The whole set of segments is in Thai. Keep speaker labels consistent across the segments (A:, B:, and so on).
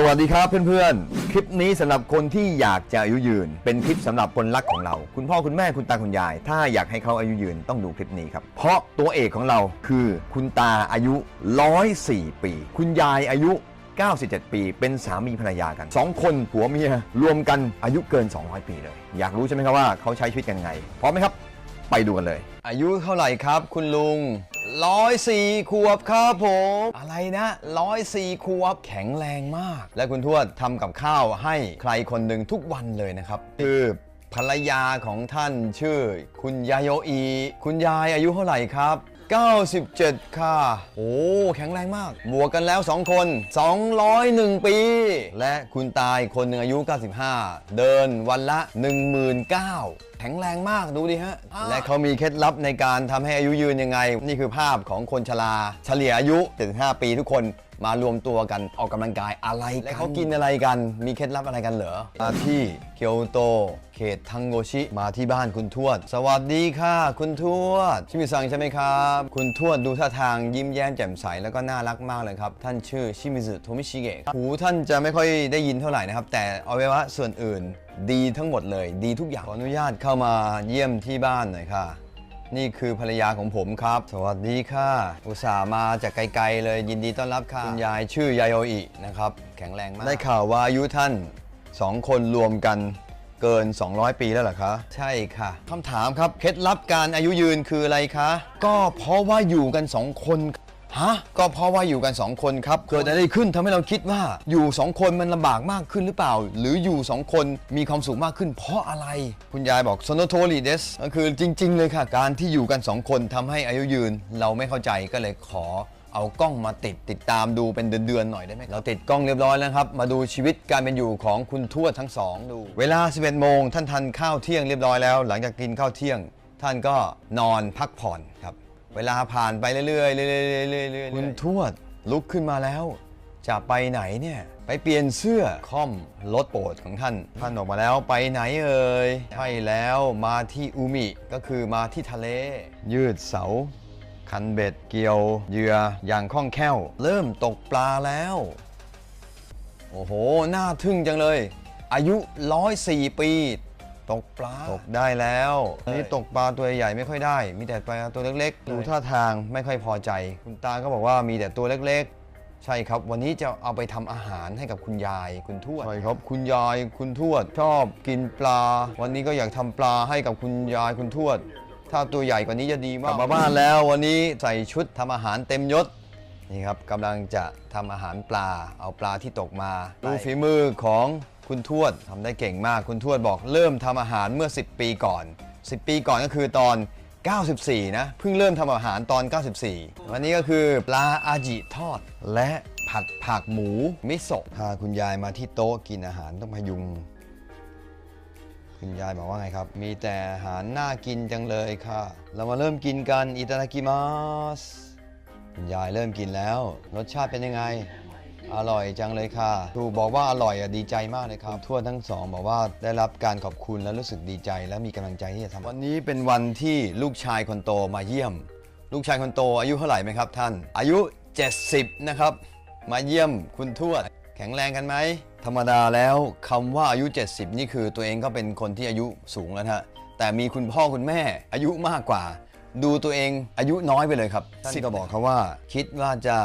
A: สวัสดีครับเพื่อนๆ คลิปนี้สำหรับคนที่อยากจะอายุยืน เป็นคลิปสำหรับคนรักของเรา คุณพ่อคุณแม่คุณตาคุณยาย ถ้าอยากให้เขาอายุยืนต้องดูคลิปนี้ครับ เพราะตัวเอกของเราคือคุณตาอายุ 104 ปี คุณยายอายุ 97 ปี เป็นสามีภรรยากัน 2 คนผัวเมียรวมกันอายุเกิน 200 ปีเลย อยากรู้ใช่ไหมครับว่าเขาใช้ชีวิตกันยังไงพร้อมไหมครับ ไปดูกันเลย อายุเท่าไหร่ครับคุณลุงร้อยสี่ขวบครับผม อะไรนะร้อยสี่ขวบแข็งแรงมาก และคุณทวดทำกับข้าวให้ใครคนหนึ่งทุกวันเลยนะครับ คือภรรยาของท่านชื่อ คุณยาโยอี คุณยายอายุเท่าไหร่ครับ 97 ค่ะ โอ้ แข็งแรงมาก บวกกันแล้ว 2 คน 201 ปี และคุณตายคนหนึ่งอายุ 95 เดินวันละ 19,000แข็งแรงมากดูดิฮะ และเขามีเคล็ดลับในการทำให้อายุยืนยังไง นี่คือภาพของคนชราเฉลี่ยอายุ 75 ปีทุกคน มารวมตัวกันออกกำลังกายอะไรกันและเขากินอะไรกัน มีเคล็ดลับอะไรกันเหรอมาที่เกียวโต เขตทังโงชิมาที่บ้านคุณทวด สวัสดีค่ะ คุณทวดชิมิซังใช่ไหมครับ คุณทวดดูท่าทางยิ้มแย้มแจ่มใสแล้วก็น่ารักมากเลยครับ ท่านชื่อชิมิสึโทมิชิเกะหูท่านจะไม่ค่อยได้ยินเท่าไหร่นะครับ แต่อวัยวะส่วนอื่น ดีทั้งหมดเลย ดีทุกอย่างขออนุญาตเข้ามาเยี่ยมที่บ้านหน่อยค่ะ นี่คือภรรยาของผมครับ สวัสดีค่ะ อุตส่าห์มาจากไกลๆเลยยินดีต้อนรับค่ะ คุณยายชื่อยายโออินะครับ แข็งแรงมาก ได้ข่าวว่าอายุท่าน 2 คนรวมกันเกิน 200 ปีแล้วเหรอคะ ใช่ค่ะคำถามครับ เคล็ดลับการอายุยืนคืออะไรคะ ก็เพราะว่าอยู่กัน 2 คน ฮะก็เพราะว่าอยู่กัน 2 คนครับเกิดอะไรขึ้นทำให้เราคิดว่าอยู่ 2 คนมันลำบากมากขึ้นหรือเปล่า หรืออยู่ 2 คนมีความสุขมากขึ้น เพราะอะไร คุณยายบอกโซโนโทริเดสก็คือจริง ๆ เลยค่ะ การที่อยู่กัน 2 คนทำให้อายุยืน เราไม่เข้าใจก็เลยขอเอากล้องมาติดติดตามดูเป็นเดือนๆหน่อยได้ไหมเราติดกล้องเรียบร้อยแล้วครับ มาดูชีวิตการเป็นอยู่ของคุณทวดทั้งสองดู เวลา 11 โมงท่านทานข้าวเที่ยงเรียบร้อยแล้ว หลังจากกินข้าวเที่ยง ท่านก็นอนพักผ่อนครับ เวลาผ่านไปเรื่อยๆเรื่อยๆเรื่อยๆเรื่อยๆคุณทวดลุกขึ้นมาแล้ว จะไปไหนเนี่ย ไปเปลี่ยนเสื้อค่อมรถโปรดของท่าน ท่านออกมาแล้วไปไหนเอ่ยใช่แล้วมาที่อูมิก็คือมาที่ทะเล ยืดเสา คันเบ็ดเกี่ยวเหยื่ออย่างคล่องแคล่ว เริ่มตกปลาแล้ว โอ้โห น่าทึ่งจังเลย อายุ 104 ปี ตกปลาตกได้แล้ว นี่ตกปลาตัวใหญ่ไม่ค่อยได้ มีแต่ปลาตัวเล็กๆ ดูท่าทางไม่ค่อยพอใจ คุณตาก็บอกว่ามีแต่ตัวเล็กๆ ใช่ครับ วันนี้จะเอาไปทำอาหารให้กับคุณยายคุณทวดใช่ครับคุณยายคุณทวด ชอบกินปลา วันนี้ก็อยากทำปลาให้กับคุณยายคุณทวด ถ้าตัวใหญ่กว่านี้จะดีมากกลับมาบ้านแล้ว วันนี้ใส่ชุดทำอาหารเต็มยศนี่ครับกำลังจะทำอาหารปลา เอาปลาที่ตกมาดูฝีมือของ คุณทวดทำได้เก่งมาก คุณทวดบอกเริ่มทำอาหารเมื่อ 10 ปีก่อน 10 ปีก่อนก็คือตอน 94 นะ เพิ่งเริ่มทำอาหารตอน 94 วันนี้ก็คือปลาอาจิทอด และผัดผักหมูมิโซะพาคุณยายมาที่โต๊ะกินอาหารต้องพยุง คุณยายบอกว่าไงครับ มีแต่อาหารน่ากินจังเลยค่ะ เรามาเริ่มกินกันอิตาดากิมัสคุณยายเริ่มกินแล้ว รสชาติเป็นยังไง อร่อยจังเลยค่ะถูกบอกว่าอร่อยอะดีใจมากเลยครับทั่วดทั้งสองบอกว่าได้รับการขอบคุณและรู้สึกดีใจ และมีกำลังใจที่จะทำวันนี้เป็นวันที่ลูกชายคนโตมาเยี่ยม ลูกชายคนโตอายุเท่าไหร่ไหมครับท่าน อายุ 70 นะครับ มาเยี่ยมคุณทวด แข็งแรงกันไหม ธรรมดาแล้วคำว่าอายุ 70 นี่คือตัวเองก็เป็นคนที่อายุสูงแล้วนะฮะแต่มีคุณพ่อคุณแม่อายุมากกว่า ดูตัวเองอายุน้อยไปเลยครับท่านก็บอกเขาว่า คิดว่าจะ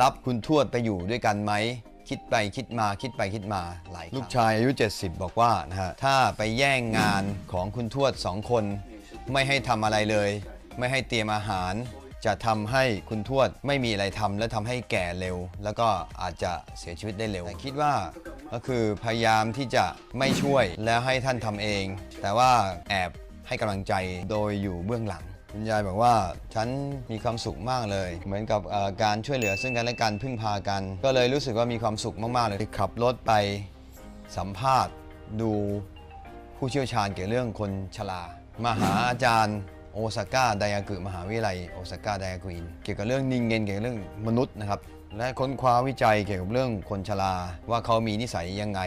A: รับคุณทวดไปอยู่ด้วยกันไหมคิดไปคิดมาคิดไปคิดมาหลายลูกชายอายุ 70 บอกว่านะฮะถ้าไปแย่งงานของคุณทวดสองคน ไม่ให้ทำอะไรเลย ไม่ให้เตรียมอาหาร จะทำให้คุณทวดไม่มีอะไรทำและทำให้แก่เร็ว แล้วก็อาจจะเสียชีวิตได้เร็วแต่คิดว่าก็คือพยายามที่จะไม่ช่วยแล้วให้ท่านทำเอง แต่ว่าแอบให้กำลังใจโดยอยู่เบื้องหลัง คุณยายบอกว่าฉันมีความสุขมากเลย เหมือนกับการช่วยเหลือซึ่งกันและกันพึ่งพากัน ก็เลยรู้สึกว่ามีความสุขมากๆเลยขับรถไปสัมภาษณ์ดูผู้เชี่ยวชาญเกี่ยวเรื่องคนชรา มาหาอาจารย์โอซาก้าไดอากุมหาวิทยาลัยโอซาก้าไดอากุอินเกี่ยวกับเรื่องนิงเงินเกี่ยวกับเรื่องมนุษย์นะครับ และค้นคว้าวิจัยเกี่ยวกับเรื่องคนชรา ว่าเขามีนิสัยยังไง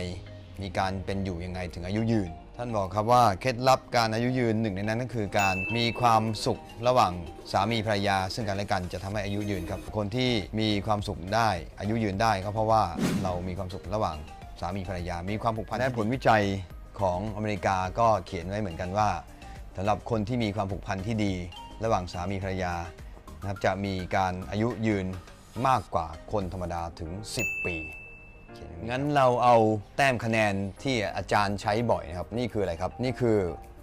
A: มีการเป็นอยู่ยังไงถึงอายุยืน ท่านบอกครับว่าเคล็ดลับการอายุยืนหนึ่งในนั้นก็คือการมีความสุขระหว่างสามีภรรยา ซึ่งกันและกันจะทำให้อายุยืนครับ คนที่มีความสุขได้อายุยืนได้ก็เพราะว่าเรามีความสุขระหว่างสามีภรรยา มีความผูกพันและผลวิจัยของอเมริกาก็เขียนไว้เหมือนกันว่าสำหรับคนที่มีความผูกพันที่ดี ระหว่างสามีภรรยานะครับจะมีการอายุยืนมากกว่าคนธรรมดาถึง 10 ปี งั้นเราเอาแต้มคะแนนที่อาจารย์ใช้บ่อยนะครับ นี่คืออะไรครับ นี่คือ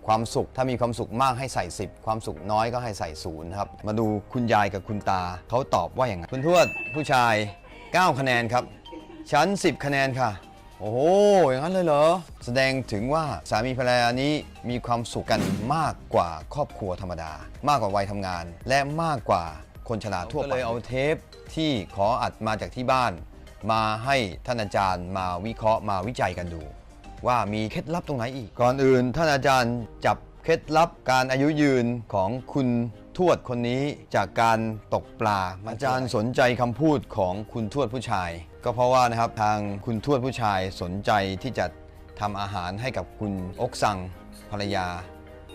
A: ความสุขถ้ามีความสุขมากให้ใส่ 10 ความสุขน้อยก็ให้ใส่ศูนย์ครับ มาดูคุณยายกับคุณตาเขาตอบว่าอย่างไรคุณทวดผู้ชาย 9 คะแนนครับฉัน10 คะแนนค่ะ โอ้โหอย่างนั้นเลยเหรอ แสดงถึงว่าสามีภรรยานี้มีความสุขกันมากกว่าครอบครัวธรรมดา มากกว่าวัยทำงาน และมากกว่าคนชราทั่วไปเลยเอาเทปที่ขออัดมาจากที่บ้าน มาให้ท่านอาจารย์มาวิเคราะห์มาวิจัยกันดู ว่ามีเคล็ดลับตรงไหนอีก ก่อนอื่น ท่านอาจารย์จับเคล็ดลับการอายุยืนของคุณทวดคนนี้จากการตกปลา อาจารย์สนใจคำพูดของคุณทวดผู้ชาย ก็เพราะว่านะครับทางคุณทวดผู้ชายสนใจที่จะทำอาหารให้กับคุณอกซังภรรยา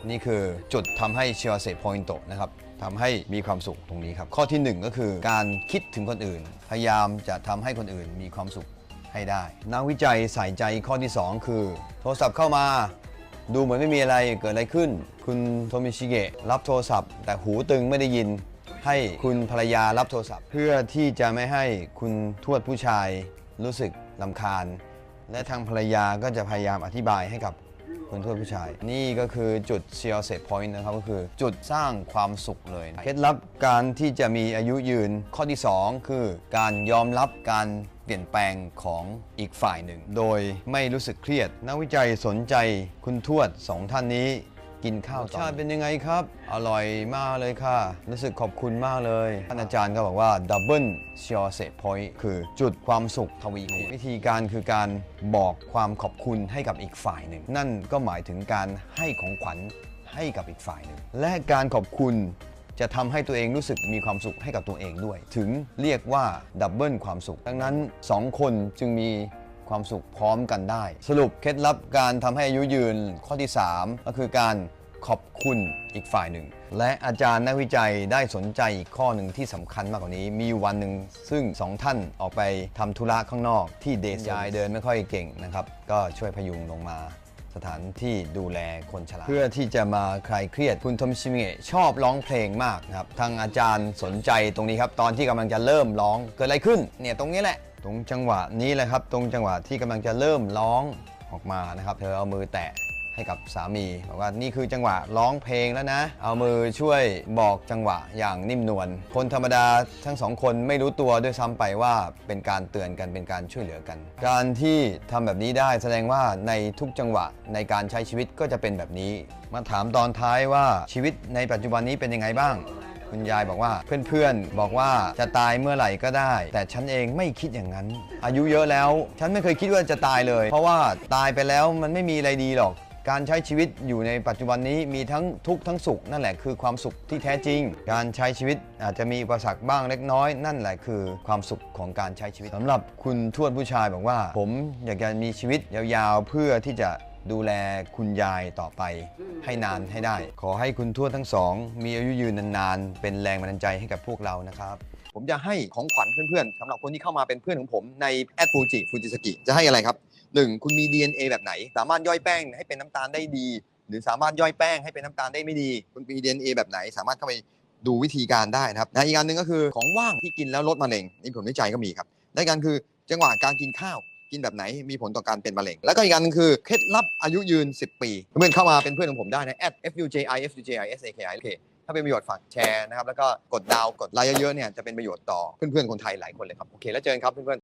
A: นี่คือจุดทำให้เชียร์เซพอยต์นะครับ ทำให้มีความสุขตรงนี้ครับ ข้อทีหนึ่1 ก็คือการคิดถึงคนอื่น พยายามจะทำให้คนอื่นมีความสุขให้ได้ นักวิจัยใส่ใจข้อที่ 2 คือ โทรศัพท์เข้ามา ดูเหมือนไม่มีอะไรเกิดอะไรขึ้น คุณโทมิชิเกะรับโทรศัพท์ แต่หูตึงไม่ได้ยิน ให้คุณภรรยารับโทรศัพท์ เพื่อที่จะไม่ให้คุณทวดผู้ชายรู้สึกลำคาญ และทางภรรยาก็จะพยายามอธิบายให้กับ คุณทวดผู้ชาย นี่ก็คือจุดเซียร์เซตพอยต์นะครับ ก็คือจุดสร้างความสุขเลย เคล็ดลับการที่จะมีอายุยืนข้อที่ 2 คือการยอมรับการเปลี่ยนแปลงของอีกฝ่ายหนึ่ง โดยไม่รู้สึกเครียด นักวิจัยสนใจคุณทวดสองท่านนี้ กินข้าวชาติเป็นยังไงครับ อร่อยมากเลยค่ะ รู้สึกขอบคุณมากเลยท่านอาจารย์ก็บอกว่า double s h o r set point คือจุดความสุขทวีคูณวิธีการคือการบอกความขอบคุณให้กับอีกฝ่ายหนึ่ง นั่นก็หมายถึงการให้ของขวัญให้กับอีกฝ่ายหนึ่ง และการขอบคุณจะทำให้ตัวเองรู้สึกมีความสุขให้กับตัวเองด้วย ถึงเรียกว่าดับเบิลความสุข ดังนั้น 2 คนจึงมี ความสุขพร้อมกันได้ สรุปเคล็ดลับการทำให้อายุยืนข้อที่ 3 ก็คือการขอบคุณอีกฝ่ายหนึ่ง และอาจารย์นักวิจัยได้สนใจอีกข้อหนึ่งที่สำคัญมากกว่านี้ มีวันหนึ่งซึ่งสองท่านออกไปทำธุระข้างนอกที่เดซยายเดินไม่ค่อยเก่งนะครับ ก็ช่วยพยุงลงมา สถานที่ดูแลคนชราเพื่อที่จะมาคลายเครียดคุณทอมชิเมะชอบร้องเพลงมากนะครับทางอาจารย์สนใจตรงนี้ครับ ตอนที่กำลังจะเริ่มร้องเกิดอะไรขึ้นเนี่ยตรงนี้แหละ ตรงจังหวะนี้แหละครับ ตรงจังหวะที่กำลังจะเริ่มร้องออกมานะครับ เธอเอามือแตะ ให้กับสามีบอกว่านี่คือจังหวะร้องเพลงแล้วนะ เอามือช่วยบอกจังหวะอย่างนิ่มนวลคนธรรมดาทั้งสองคนไม่รู้ตัวด้วยซ้ำไปว่าเป็นการเตือนกันเป็นการช่วยเหลือกัน การที่ทำแบบนี้ได้แสดงว่าในทุกจังหวะในการใช้ชีวิตก็จะเป็นแบบนี้ มาถามตอนท้ายว่าชีวิตในปัจจุบันนี้เป็นยังไงบ้างคุณยายบอกว่าเพื่อนๆ บอกว่าจะตายเมื่อไหร่ก็ได้ แต่ฉันเองไม่คิดอย่างนั้น อายุเยอะแล้ว ฉันไม่เคยคิดว่าจะตายเลย เพราะว่าตายไปแล้วมันไม่มีอะไรดีหรอก การใช้ชีวิตอยู่ในปัจจุบันนี้มีทั้งทุกข์ทั้งสุข นั่นแหละคือความสุขที่แท้จริง การใช้ชีวิตอาจจะมีอุปสรรคบ้างเล็กน้อย นั่นแหละคือความสุขของการใช้ชีวิตสำหรับคุณทวดผู้ชายบอกว่า ผมอยากจะมีชีวิตยาวๆ เพื่อที่จะดูแลคุณยายต่อไปให้นานให้ได้ ขอให้คุณทวดทั้งสอง มีอายุยืนนานๆ เป็นแรงบันดาลใจให้กับพวกเรานะครับ ผมจะให้ของขวัญเพื่อนๆสำหรับคนที่เข้ามาเป็นเพื่อนของผมในแอดฟูจิฟูจิสกิจะให้อะไรครับ หนึ่งคุณมี DNA แบบไหน สามารถย่อยแป้งให้เป็นน้ำตาลได้ดี หรือสามารถย่อยแป้งให้เป็นน้ำตาลได้ไม่ดี คุณมี DNA แบบไหน สามารถเข้าไปดูวิธีการได้นะครับนะอีกอันหนึ่งก็คือของว่างที่กินแล้วลดมะเร็งนี่ผลวิจัยก็มีครับและอีกอันคือจังหวะการกินข้าวกินแบบไหนมีผลต่อการเป็นมะเร็ง แล้วก็อีกอันหนึงคือ เคล็ดลับอายุยืน 10 ปี เพื่อนเข้ามาเป็นเพื่อนของผมได้นะ @fuji fuji saki โอเคถ้าเป็นประโยชน์ฝากแชร์นะครับ แล้วก็กดดาวกดไลค์เยอะๆเนี่ยจะเป็นประโยชน์ต่อเพื่อนๆคนไทยหลายคนเลยครับ โอเค แล้วเจอกันครับเพื่อนๆ